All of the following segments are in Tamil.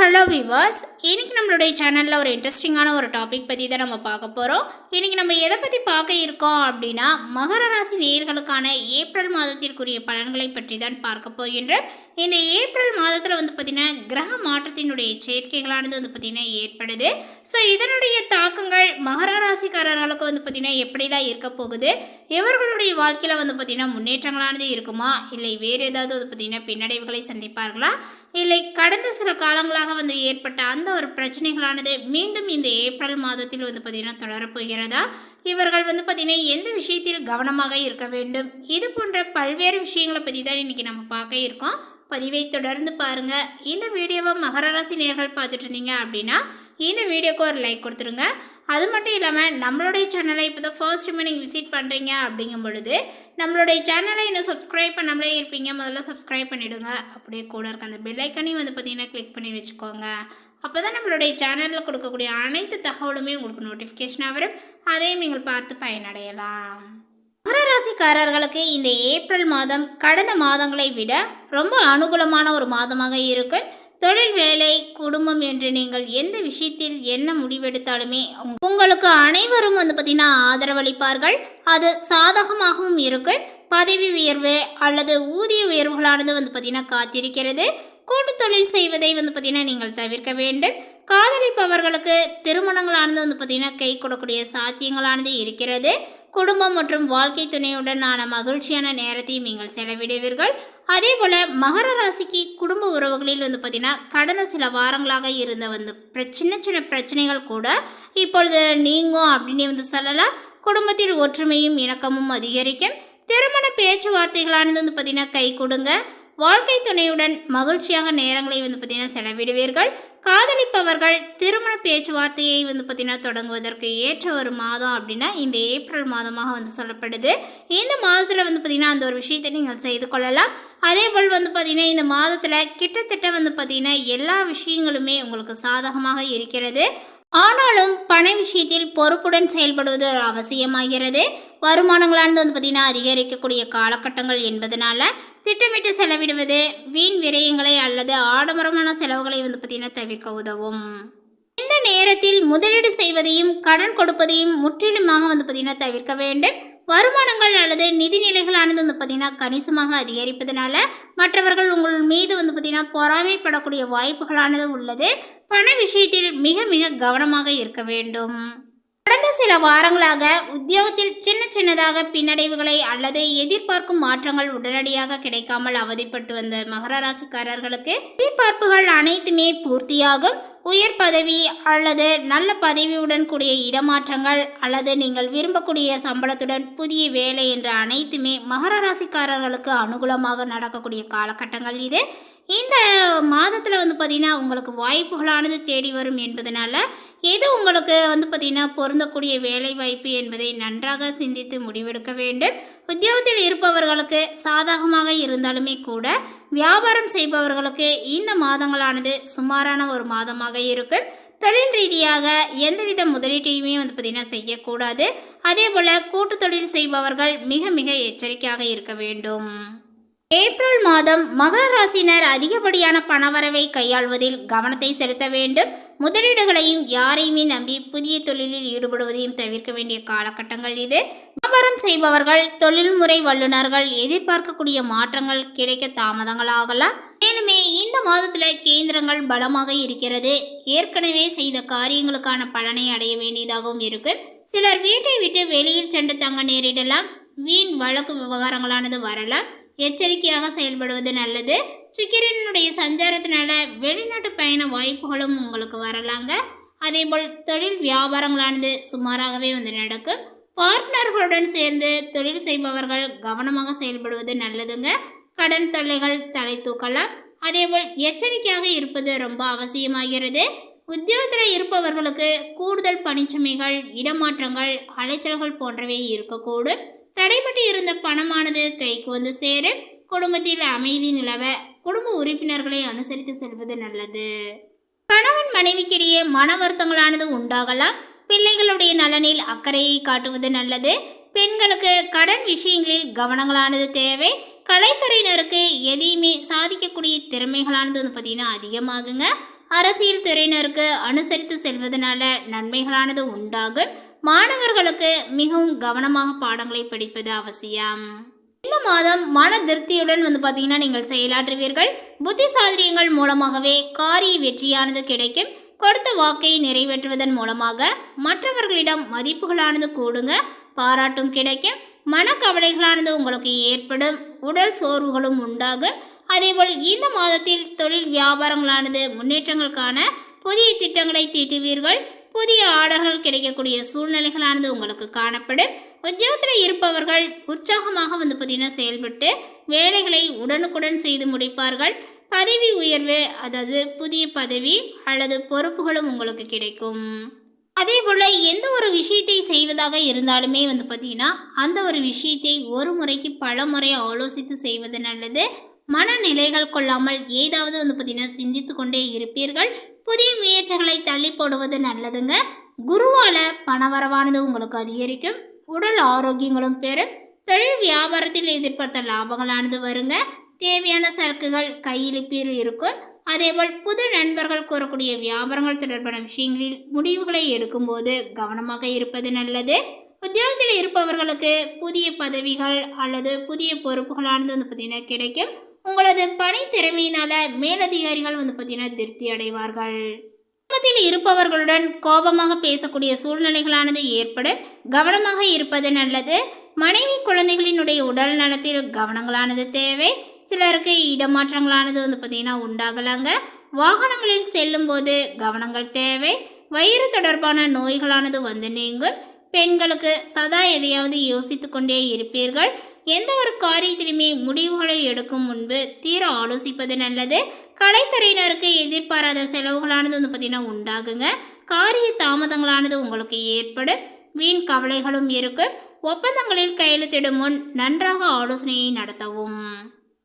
ஹலோ விவர்ஸ் இன்னைக்கு நம்மளுடைய சேனலில் ஒரு இன்ட்ரெஸ்டிங்கான ஒரு டாபிக் பற்றி தான் நம்ம பார்க்க போகிறோம் இன்றைக்கி நம்ம எதை பற்றி பார்க்க இருக்கோம் அப்படின்னா மகர ராசி நேயர்களுக்கான ஏப்ரல் மாதத்திற்குரிய பலன்களை பற்றி தான் பார்க்க போகின்றோம். இந்த ஏப்ரல் மாதத்தில் வந்து பார்த்திங்கன்னா கிரக மாற்றத்தினுடைய சேர்க்கைகளானது வந்து பார்த்திங்கன்னா ஏற்படுது. ஸோ இதனுடைய தாக்கங்கள் ராசிக்காரர்களுக்கு வந்து பார்த்திங்கன்னா எப்படிலாம் இருக்க போகுது? இவர்களுடைய வாழ்க்கையில் வந்து பார்த்திங்கன்னா முன்னேற்றங்களானது இருக்குமா? இல்லை வேறு ஏதாவது வந்து பார்த்திங்கன்னா பின்னடைவுகளை சந்திப்பார்களா? இல்லை கடந்த சில காலங்களாக வந்து ஏற்பட்ட அந்த ஒரு பிரச்சனைகளானது மீண்டும் இந்த ஏப்ரல் மாதத்தில் வந்து பார்த்திங்கன்னா தொடரப்போகிறதா இவர்கள் வந்து பார்த்திங்கன்னா எந்த விஷயத்தில் கவனமாக இருக்க வேண்டும்? இது போன்ற பல்வேறு விஷயங்களை பற்றி தான் இன்றைக்கி நம்ம பார்க்க இருக்கோம். பதிவை தொடர்ந்து பாருங்கள் இந்த வீடியோவை மகர ராசி நேர்கள் பார்த்துட்டு இருந்தீங்க அப்படின்னா இந்த வீடியோக்கு ஒரு லைக் கொடுத்துருங்க. அது மட்டும் இல்லாமல் நம்மளுடைய சேனலை இப்போ தான் ஃபர்ஸ்ட் டைம் நீங்கள் விசிட் பண்ணுறீங்க அப்படிங்கும் பொழுது நம்மளுடைய சேனலை இன்னும் சப்ஸ்கிரைப் பண்ணாமலே இருப்பீங்க. முதல்ல சப்ஸ்கிரைப் பண்ணிவிடுங்க அப்படியே கூட இருக்க அந்த பெல்லைக்கனையும் வந்து பார்த்தீங்கன்னா கிளிக் பண்ணி வச்சுக்கோங்க. அப்போ தான் நம்மளுடைய சேனலில் கொடுக்கக்கூடிய அனைத்து தகவலுமே உங்களுக்கு நோட்டிஃபிகேஷனாக வரும். அதையும் நீங்கள் பார்த்து பயனடையலாம். மகர ராசிக்காரர்களுக்கு இந்த ஏப்ரல் மாதம் கடந்த மாதங்களை விட ரொம்ப அனுகூலமான ஒரு மாதமாக இருக்கும் தொழில் வேலை குடும்பம் என்று நீங்கள் எந்த விஷயத்தில் என்ன முடிவெடுத்தாலுமே உங்களுக்கு அனைவரும் வந்து பார்த்தீங்கன்னா ஆதரவளிப்பார்கள். அது சாதகமாகவும் இருக்கும். பதவி உயர்வு அல்லது ஊதிய உயர்வுகளானது வந்து பார்த்தீங்கன்னா காத்திருக்கிறது. கூட்டு தொழில் செய்வதை வந்து பார்த்தீங்கன்னா நீங்கள் தவிர்க்க வேண்டும். காதலிப்பவர்களுக்கு திருமணங்களானது வந்து பார்த்தீங்கன்னா கை கொடுக்கக்கூடிய சாத்தியங்களானது இருக்கிறது. குடும்பம் மற்றும் வாழ்க்கை துணையுடனான மகிழ்ச்சியான நேரத்தையும் நீங்கள் செலவிடுவீர்கள். அதே போல் மகர ராசிக்கு குடும்ப உறவுகளில் வந்து பார்த்திங்கன்னா கடந்த சில வாரங்களாக இருந்த வந்து சின்ன சின்ன பிரச்சனைகள் கூட இப்பொழுது நீங்கும் அப்படின்னு வந்து சொல்லலாம். குடும்பத்தில் ஒற்றுமையும் இணக்கமும் அதிகரிக்கும். திருமண பேச்சுவார்த்தைகளானது வந்து பார்த்திங்கன்னா கை கொடுங்க. வாழ்க்கை துணையுடன் மகிழ்ச்சியாக நேரங்களை வந்து பார்த்திங்கன்னா செலவிடுவீர்கள். காதலிப்பவர்கள் திருமண பேச்சுவார்த்தையை வந்து பார்த்திங்கன்னா தொடங்குவதற்கு ஏற்ற ஒரு மாதம் அப்படின்னா இந்த ஏப்ரல் மாதமாக வந்து சொல்லப்படுது. இந்த மாதத்தில் வந்து பார்த்திங்கன்னா அந்த ஒரு விஷயத்தை நீங்கள் செய்து கொள்ளலாம். அதே போல் வந்து பார்த்திங்கன்னா இந்த மாதத்தில் கிட்டத்தட்ட வந்து பார்த்திங்கன்னா எல்லா விஷயங்களுமே உங்களுக்கு சாதகமாக இருக்கிறது. ஆனாலும் பண விஷயத்தில் பொறுப்புடன் செயல்படுவது அவசியமாகிறது. வருமானங்களானது வந்து பார்த்திங்கன்னா அதிகரிக்கக்கூடிய காலகட்டங்கள் என்பதனால திட்டமிட்டு செலவிடுவது வீண் விரயங்களை அல்லது ஆடம்பரமான செலவுகளை வந்து பார்த்திங்கன்னா தவிர்க்க உதவும். இந்த நேரத்தில் முதலீடு செய்வதையும் கடன் கொடுப்பதையும் முற்றிலுமாக வந்து பார்த்திங்கன்னா தவிர்க்க வேண்டும். வருமானங்கள் அல்லது நிதிநிலைகளானது வந்து பார்த்திங்கன்னா கணிசமாக அதிகரிப்பதனால மற்றவர்கள் உங்கள் மீது வந்து பார்த்திங்கன்னா பொறாமைப்படக்கூடிய வாய்ப்புகளானது உள்ளது. பண விஷயத்தில் மிக மிக கவனமாக இருக்க வேண்டும். கடந்த சில வாரங்களாக உத்தியோகத்தில் சின்ன சின்னதாக பின்னடைவுகளை அல்லது எதிர்பார்க்கும் மாற்றங்கள் உடனடியாக கிடைக்காமல் அவதிப்பட்டு வந்த மகர ராசிக்காரர்களுக்கு எதிர்பார்ப்புகள் அனைத்துமே பூர்த்தியாகும். உயர் பதவி அல்லது நல்ல பதவியுடன் கூடிய இடமாற்றங்கள் அல்லது நீங்கள் விரும்பக்கூடிய சம்பளத்துடன் புதிய வேலை என்ற அனைத்துமே மகர ராசிக்காரர்களுக்கு அனுகூலமாக நடக்கக்கூடிய காலகட்டங்கள் இது. இந்த மாதத்தில் வந்து பார்த்திங்கன்னா உங்களுக்கு வாய்ப்புகளானது தேடி வரும் என்பதனால எது உங்களுக்கு வந்து பார்த்திங்கன்னா பொருந்தக்கூடிய வேலை வாய்ப்பு என்பதை நன்றாக சிந்தித்து முடிவெடுக்க வேண்டும். உத்தியோகத்தில் இருப்பவர்களுக்கு சாதகமாக இருந்தாலுமே கூட வியாபாரம் செய்பவர்களுக்கு இந்த மாதங்களானது சுமாரான ஒரு மாதமாக இருக்கும். தொழில் ரீதியாக எந்தவித முதலீட்டையுமே வந்து பார்த்திங்கன்னா செய்யக்கூடாது. அதே போல் கூட்டு தொழில் செய்பவர்கள் மிக மிக எச்சரிக்கையாக இருக்க வேண்டும். ஏப்ரல் மாதம் மகர ராசினர் அதிகப்படியான பணவரவை கையாள்வதில் கவனத்தை செலுத்த வேண்டும். முதலீடுகளையும் யாரையுமே நம்பி புதிய தொழிலில் ஈடுபடுவதையும் தவிர்க்க வேண்டிய காலகட்டங்கள் இது. வியாபாரம் செய்பவர்கள் தொழில்முறை வல்லுநர்கள் எதிர்பார்க்கக்கூடிய மாற்றங்கள் கிடைக்க தாமதங்களாகலாம் மேலுமே இந்த மாதத்துல கேந்திரங்கள் பலமாக இருக்கிறது. ஏற்கனவே செய்த காரியங்களுக்கான பலனை அடைய வேண்டியதாகவும் இருக்கு. சிலர் வீட்டை விட்டு வெளியில் சென்று தங்க நேரிடலாம். வீண் வழக்கு விவகாரங்களானது வரலாம். எச்சரிக்கையாக செயல்படுவது நல்லது. சுக்கிரனுடைய சஞ்சாரத்தினால வெளிநாட்டு பயண வாய்ப்புகளும் உங்களுக்கு வரலாங்க. அதேபோல் தொழில் வியாபாரங்களானது சுமாராகவே வந்து நடக்கும். பார்ட்னர்களுடன் சேர்ந்து தொழில் செய்பவர்கள் கவனமாக செயல்படுவது நல்லதுங்க. கடன் தொல்லைகள் தலை தூக்கலாம். அதேபோல் எச்சரிக்கையாக இருப்பது ரொம்ப அவசியமாகிறது. உத்தியோகத்தில் இருப்பவர்களுக்கு கூடுதல் பணிச்சுமைகள் இடமாற்றங்கள் அலைச்சல்கள் போன்றவை இருக்கக்கூடும். தடைப்பட்டு இருந்த பணமானது கைக்கு வந்து சேரும். குடும்பத்தில் அமைதி நிலவ குடும்ப உறுப்பினர்களை அனுசரித்து செல்வது நல்லது. கணவன் மனைவிக்கிடையே மன வருத்தங்களானது உண்டாகலாம். பிள்ளைகளுடைய நலனில் அக்கறையை காட்டுவது நல்லது. பெண்களுக்கு கடன் விஷயங்களில் கவனங்களானது தேவை. கலைத்துறையினருக்கு எதையுமே சாதிக்கக்கூடிய திறமைகளானது வந்து பார்த்திங்கன்னா அதிகமாகுங்க. அரசியல் துறையினருக்கு அனுசரித்து செல்வதனால நன்மைகளானது உண்டாகும். மாணவர்களுக்கு மிகவும் கவனமாக பாடங்களை படிப்பது அவசியம். இந்த மாதம் மன திருப்தியுடன் வந்து பார்த்தீங்கன்னா நீங்கள் செயலாற்றுவீர்கள். புத்தி சாதரியங்கள் மூலமாகவே காரிய வெற்றியானது கிடைக்கும். கொடுத்த வாக்கை நிறைவேற்றுவதன் மூலமாக மற்றவர்களிடம் மதிப்புகளானது கூடுங்க. பாராட்டும் கிடைக்கும். மனக்கவலைகளானது உங்களுக்கு ஏற்படும். உடல் சோர்வுகளும் உண்டாகும். அதேபோல் இந்த மாதத்தில் தொழில் வியாபாரங்களானது முன்னேற்றங்களுக்கான புதிய திட்டங்களை தீட்டுவீர்கள். புதிய ஆர்டர்கள் கிடைக்கக்கூடிய சூழ்நிலைகளானது உங்களுக்கு காணப்படும். உத்தியோகத்தில் இருப்பவர்கள் உற்சாகமாக வந்து பார்த்தீங்கன்னா செயல்பட்டு வேலைகளை உடனுக்குடன் செய்து முடிப்பார்கள். பதவி உயர்வு அதாவது புதிய பதவி அல்லது பொறுப்புகளும் உங்களுக்கு கிடைக்கும். அதே போல் எந்த ஒரு விஷயத்தை செய்வதாக இருந்தாலுமே வந்து பார்த்தீங்கன்னா அந்த ஒரு விஷயத்தை ஒரு முறைக்கு பல முறை ஆலோசித்து செய்வது நல்லது. மனநிலைகள் கொள்ளாமல் ஏதாவது வந்து பார்த்தீங்கன்னா சிந்தித்து கொண்டே இருப்பீர்கள். புதிய முயற்சிகளை தள்ளி போடுவது நல்லதுங்க. குருவால பணவரவானது உங்களுக்கு அதிகரிக்கும். உடல் ஆரோக்கியங்களும் பெறும் தொழில் வியாபாரத்தில் எதிர்பார்த்த லாபங்களானது வருங்க. தேவையான சரக்குகள் கையிருப்பில் இருக்கும். அதேபோல் புது நண்பர்கள் கூறக்கூடிய வியாபாரங்கள் தொடர்பான விஷயங்களில் முடிவுகளை எடுக்கும்போது கவனமாக இருப்பது நல்லது. உத்தியோகத்தில் இருப்பவர்களுக்கு புதிய பதவிகள் அல்லது புதிய பொறுப்புகளானது வந்து பார்த்திங்கன்னா கிடைக்கும். உங்களது பணி திறமையினால் மேலதிகாரிகள் வந்து பார்த்தீங்கன்னா திருப்தி அடைவார்கள். குடும்பத்தில் இருப்பவர்களுடன் கோபமாக பேசக்கூடிய சூழ்நிலைகளானது ஏற்படும் கவனமாக இருப்பது நல்லது. மனைவி குழந்தைகளினுடைய உடல் நலத்தில் கவனங்களானது தேவை. சிலருக்கு இடமாற்றங்களானது வந்து பார்த்திங்கன்னா உண்டாகலாங்க. வாகனங்களில் செல்லும்போது கவனங்கள் தேவை. வயிறு தொடர்பான நோய்களானது வந்து நீங்கும். பெண்களுக்கு சதா எதையாவது யோசித்து கொண்டே இருப்பீர்கள். எந்த ஒரு காரியத்திலுமே முடிவுகளை எடுக்கும் முன்பு தீர ஆலோசிப்பது நல்லது. கலைத்துறையினருக்கு எதிர்பாராத செலவுகளானது வந்து பார்த்திங்கன்னா உண்டாகுங்க. காரிய தாமதங்களானது உங்களுக்கு ஏற்படும். வீண் கவலைகளும் இருக்கும். ஒப்பந்தங்களில் கையெழுத்திடும் முன் நன்றாக ஆலோசனையை நடத்தவும்.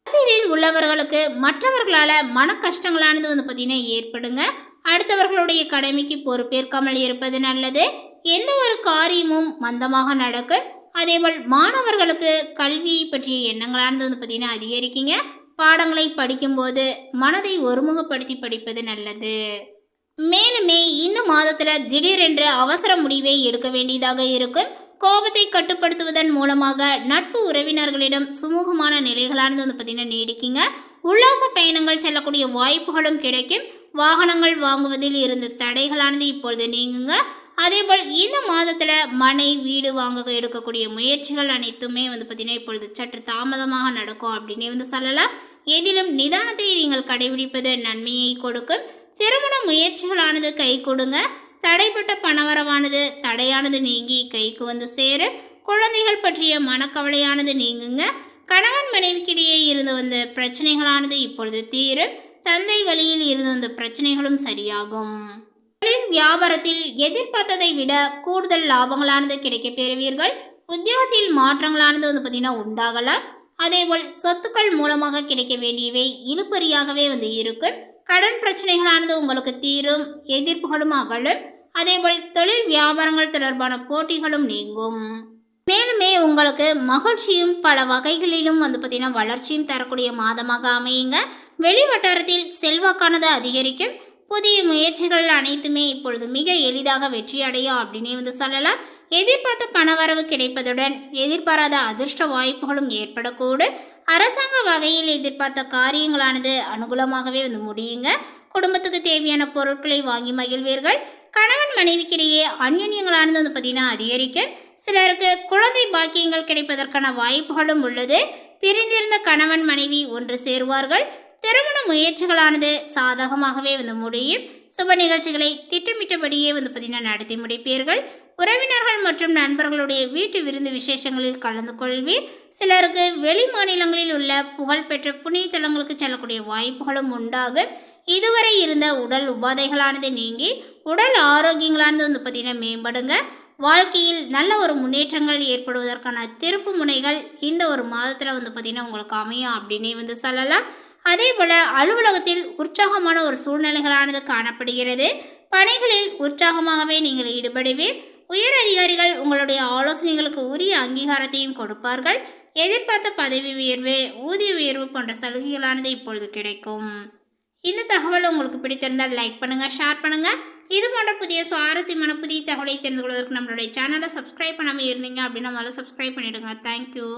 அரசியலில் உள்ளவர்களுக்கு மற்றவர்களால் மன கஷ்டங்களானது வந்து பார்த்திங்கன்னா ஏற்படுங்க. அடுத்தவர்களுடைய கடமைக்கு பொறுப்பேற்காமல் இருப்பது நல்லது. எந்த ஒரு காரியமும் மந்தமாக நடக்கும். அதேபோல் மாணவர்களுக்கு கல்வியை பற்றிய எண்ணங்களானது வந்து பார்த்திங்கன்னா அதிகரிக்குங்க. பாடங்களை படிக்கும்போது மனதை ஒருமுகப்படுத்தி படிப்பது நல்லது. மேலுமே இந்த மாதத்தில் திடீரென்று அவசர முடிவை எடுக்க வேண்டியதாக இருக்கும். கோபத்தை கட்டுப்படுத்துவதன் மூலமாக நட்பு உறவினர்களிடம் சுமூகமான நிலைகளானது வந்து பார்த்திங்கன்னா நீடிக்குங்க. உல்லாச பயணங்கள் செல்லக்கூடிய வாய்ப்புகளும் கிடைக்கும். வாகனங்கள் வாங்குவதில் இருந்த தடைகளானது இப்பொழுது நீங்குங்க. அதேபோல் இந்த மாதத்தில் மனை வீடு வாங்க எடுக்கக்கூடிய முயற்சிகள் அனைத்துமே வந்து பார்த்திங்கன்னா இப்பொழுது சற்று தாமதமாக நடக்கும் அப்படின்னே வந்து சொல்லலாம். எதிலும் நிதானத்தை நீங்கள் கடைபிடிப்பது நன்மையை கொடுக்கும். திருமண முயற்சிகளானது கை கொடுங்க. தடைப்பட்ட பணவரவானது தடையானது நீங்கி கைக்கு வந்து சேரும். குழந்தைகள் பற்றிய மனக்கவலையானது நீங்குங்க. கணவன் மனைவிக்கிடையே இருந்து வந்த பிரச்சனைகளானது இப்பொழுது தீரும். தந்தை வழியில் இருந்து வந்த பிரச்சனைகளும் சரியாகும். தொழில் வியாபாரத்தில் எதிர்பார்த்ததை விட கூடுதல் லாபங்களானது கிடைக்கப் பெறுவீர்கள். உத்தியோகத்தில் மாற்றங்களானது வந்து பார்த்திங்கன்னா உண்டாகலாம். அதேபோல் சொத்துக்கள் மூலமாக கிடைக்க வேண்டியவை இழுபறியாகவே வந்து இருக்கும் கடன் பிரச்சனைகளானது உங்களுக்கு தீரும் எதிர்ப்புகளும் அகலும். அதேபோல் தொழில் வியாபாரங்கள் தொடர்பான போட்டிகளும் நீங்கும். மேலுமே உங்களுக்கு மகிழ்ச்சியும் பல வகைகளிலும் வந்து பார்த்திங்கன்னா வளர்ச்சியும் தரக்கூடிய மாதமாக அமையுங்க. வெளி வட்டாரத்தில் செல்வாக்கானது அதிகரிக்கும். புதிய முயற்சிகள் அனைத்துமே இப்பொழுது மிக எளிதாக வெற்றி அடையும் அப்படின்னே வந்து சொல்லலாம். எதிர்பார்த்த பணவரவு கிடைப்பதுடன் எதிர்பாராத அதிர்ஷ்ட வாய்ப்புகளும் ஏற்படக்கூடும். அரசாங்க வகையில் எதிர்பார்த்த காரியங்களானது அனுகூலமாகவே வந்து முடியுங்க. குடும்பத்துக்கு தேவையான பொருட்களை வாங்கி மகிழ்வீர்கள். கணவன் மனைவிக்கிடையே அந்யுன்யங்களானது வந்து பார்த்திங்கன்னா அதிகரிக்கும். சிலருக்கு குழந்தை பாக்கியங்கள் கிடைப்பதற்கான வாய்ப்புகளும் உள்ளது. பிரிந்திருந்த கணவன் மனைவி ஒன்று சேருவார்கள். திருமண முயற்சிகளானது சாதகமாகவே வந்து முடியும். சுப நிகழ்ச்சிகளை திட்டமிட்டபடியே வந்து பார்த்தீங்கன்னா நடத்தி முடிப்பீர்கள். உறவினர்கள் மற்றும் நண்பர்களுடைய வீட்டு விருந்து விசேஷங்களில் கலந்து கொள்வீர். சிலருக்கு வெளி மாநிலங்களில் உள்ள புகழ்பெற்ற புனித தலங்களுக்கு செல்லக்கூடிய வாய்ப்புகளும் உண்டாகும். இதுவரை இருந்த உடல் உபாதைகளானது நீங்கி உடல் ஆரோக்கியங்களானது வந்து பார்த்திங்கன்னா மேம்படுங்க. வாழ்க்கையில் நல்ல ஒரு முன்னேற்றங்கள் ஏற்படுவதற்கான திருப்பு முனைகள் இந்த ஒரு மாதத்தில் வந்து பார்த்திங்கன்னா உங்களுக்கு அமையும் அப்படின்னே வந்து சொல்லலாம். அதே போல் அலுவலகத்தில் உற்சாகமான ஒரு சூழ்நிலைகளானது காணப்படுகிறது. பணிகளில் உற்சாகமாகவே நீங்கள் ஈடுபடுவீர். உயர் அதிகாரிகள் உங்களுடைய ஆலோசனைகளுக்கு உரிய அங்கீகாரத்தையும் கொடுப்பார்கள். எதிர்பார்த்த பதவி உயர்வு ஊதிய உயர்வு போன்ற சலுகைகளானது இப்பொழுது கிடைக்கும். இந்த தகவல் உங்களுக்கு பிடித்திருந்தால் லைக் பண்ணுங்கள் ஷேர் பண்ணுங்கள் இது போன்ற புதிய சுவாரஸ்யமான புதிய தகவலை தெரிந்து கொள்வதற்கு நம்மளுடைய சேனலை சப்ஸ்கிரைப் பண்ணாமல் இருந்தீங்க அப்படின்னா முதல்ல சப்ஸ்கிரைப் பண்ணிவிடுங்க தேங்க்யூ